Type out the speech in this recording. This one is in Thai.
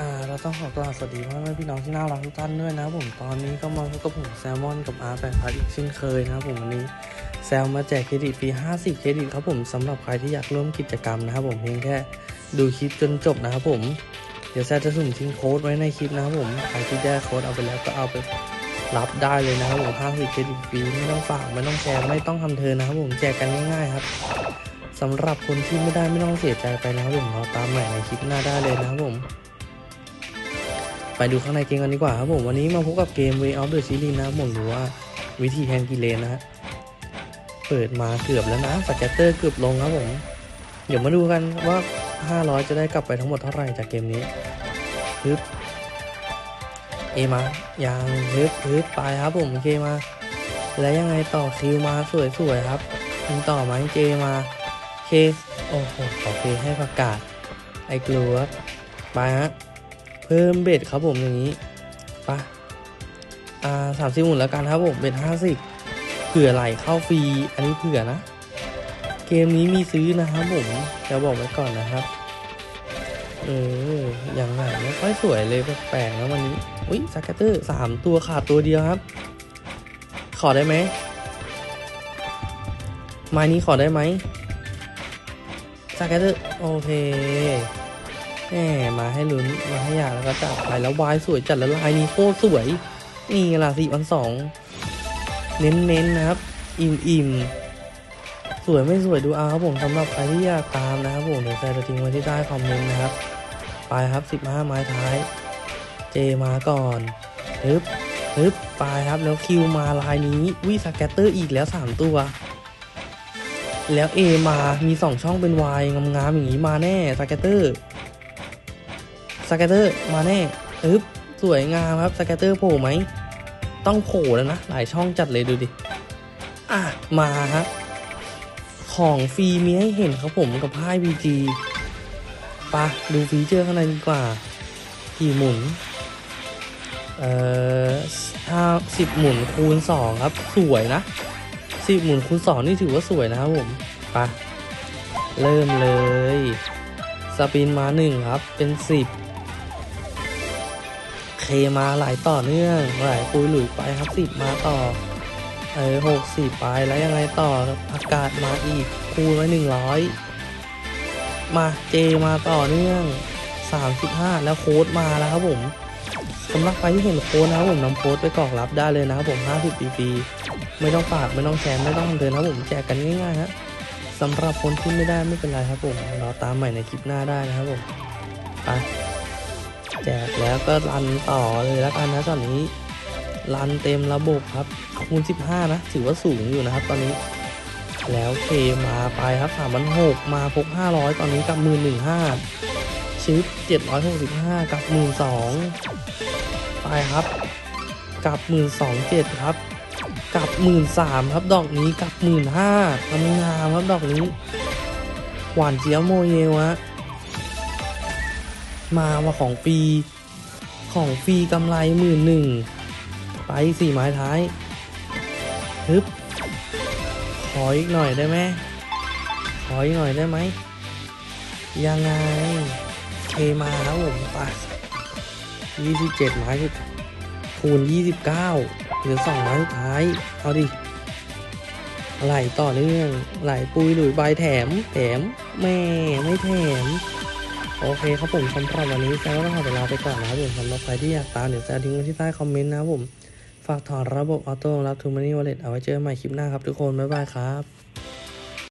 อ่าเราต้องขอกราบสวัสดีพ่อแม่พี่น้องที่น่ารักทุกท่านด้วยนะผมตอนนี้ก็มาพบกับผมแซลมอนกับอาร์แปดพัทอีกเช่นเคยนะครับผมวันนี้แซลมาแจกเครดิตฟรี50 เครดิตครับผมสำหรับใครที่อยากร่วมกิจกรรมนะครับผมเพียงแค่ดูคลิปจนจบนะครับผมเดี๋ยวแซลจะสุ่มทิ้งโค้ดไว้ในคลิปนะครับผมใครที่ได้โค้ดเอาไปแล้วก็เอาไปรับได้เลยนะครับผม50เครดิตฟรีไม่ต้องฝากไม่ต้องแชร์ไม่ต้องทำเทินนะครับผมแจกกันง่ายๆครับสำหรับคนที่ไม่ได้ไม่ต้องเสียใจไปนะครับผมเราตามใหม่ในคลิปหน้าได้เลยนะครับผม ไปดูข้างในเกมกันดีกว่าครับผม วันนี้มาพบกับเกม Way of the Series นะครับผมหรือว่าวิธีแทงกิเลนนะฮะเปิดมาเกือบแล้วนะสแกตเตอร์เกือบลงครับผม เดี๋ยวมาดูกันว่า 500 จะได้กลับไปทั้งหมดเท่าไหร่จากเกมนี้ฮึบเอมายังฮึบฮึบไปครับผมเคมา แล้วยังไงต่อคิวมาสวยๆครับยิงต่อไหมเจมาเคโอ้โหขอเคให้ประกาศไอ้กลัวไปฮะ เพิ่มเบ็ดครับผมอย่างนี้ปะอ่าสามสิบหมุนแล้วกันครับผมเบ็ดห้าสิบเผื่อไหลเข้าฟรีอันนี้เผื่อนะ เกมนี้มีซื้อนะครับผมจะบอกไว้ก่อนนะครับเอออย่างไรไม่ค่อยสวยเลยแปลกๆนะวันนี้อุ้ยสแกตเตอร์สามตัวขาดตัวเดียวครับ ขอได้ไหมไม้นี้ขอได้ไหมสแกตเตอร์โอเค แหมมาให้ลุ้นมาให้อยากแล้วก็จับไปแล้ววายสวยจัดแล้วลายนี้โคตรสวย นี่ล่ะสี่พันสองเน้นๆนะครับ อิ่มอิ่มสวยไม่สวยดูเอาครับผมสำหรับใครที่อยากตามนะครับผมเดี๋ยวใส่จะทิ้งไว้ที่ใต้คอมเมนต์นะครับ ไปครับสิบห้าไม้ท้าย เจมาก่อนฮึบฮึบไปครับแล้วคิวมาลายนี้วิสแกตเตอร์อีกแล้วสามตัว แล้วเอมามีสองช่องเป็นวายงามๆอย่างนี้มาแน่สแกตเตอร์ สแกตเตอร์มาแน่อึ๊บสวยงามครับสแกตเตอร์โผล่ไหม ต้องโผล่แล้วนะ หลายช่องจัดเลยดูดิ อะ มาฮะ ของฟรีมีให้เห็นครับผมกับพ่ายพีจีปะดูฟีเจอร์ข้างในดีกว่า กี่หมุน เอ่อห้าสิบหมุนคูณสองครับ สวยนะสิบหมุนคูณสองนี่ถือว่าสวยนะครับผมปะเริ่มเลย สปินมาหนึ่งครับ เป็นสิบ เคมาหลายต่อเนื่องหลายปุยหลุยไปครับสิบมาต่อเออหกสิบไปแล้วยังไงต่ออากาศมาอีกคูณไว้หนึ่งร้อยมาเจมาต่อเนื่องสามสิบห้าแล้วโค้ดมาแล้วครับผมสำหรับใครที่เห็นโค้ดนะครับผมนำโค้ดไปกรอกรับได้เลยนะครับผมห้าสิบปีฟรีไม่ต้องฝากไม่ต้องแชร์ไม่ต้องทำเดินนะครับผมแจกกันง่ายๆฮะสำหรับคนที่ไม่ได้ไม่เป็นไรครับผมรอตามใหม่ในคลิปหน้าได้นะครับผมไป แจกแล้วก็รันต่อเลยแล้วกันนะตอนนี้รันเต็มระบบครับคูณ15 นะ ถือว่าสูงอยู่นะครับ ตอนนี้แล้วเคมาไปครับ3 6 0 0มาพก500ตอนนี้กับมือ15ชิป765กับมือ2ไปครับกับมือ2 7ครับ กับหมื่นสามครับดอกนี้กับหมื่นห้างามงามครับดอกนี้ หวานเจี๊ยบโมเยวะ มาว่าของฟรีของฟรีกำไรหมื่นหนึ่งไปสี่ไม้ท้ายฮึบขออีกหน่อยได้ไหมขออีกหน่อยได้ไหมยังไงเคมาครับผมไปยี่สิบเจ็ดไม้สุดคูณยี่สิบเก้าเหลือสองไม้สุดท้าย เอาดิไหลต่อเนื่องไหลปุยหลุยใบแถม แถมแม่ไม่แถม โอเคครับผมสำหรับวันนี้แซวต้องขอเวลาไปก่อนนะครับผมสำหรับใครที่อยากตามเดี๋ยวจะทิ้งไว้ที่ใต้คอมเมนต์นะครับผม ฝากถอดระบบออโต้รับทูมานี่วอลเล็ตเอาไว้เจอกันใหม่คลิปหน้าครับทุกคน บ๊ายบายครับ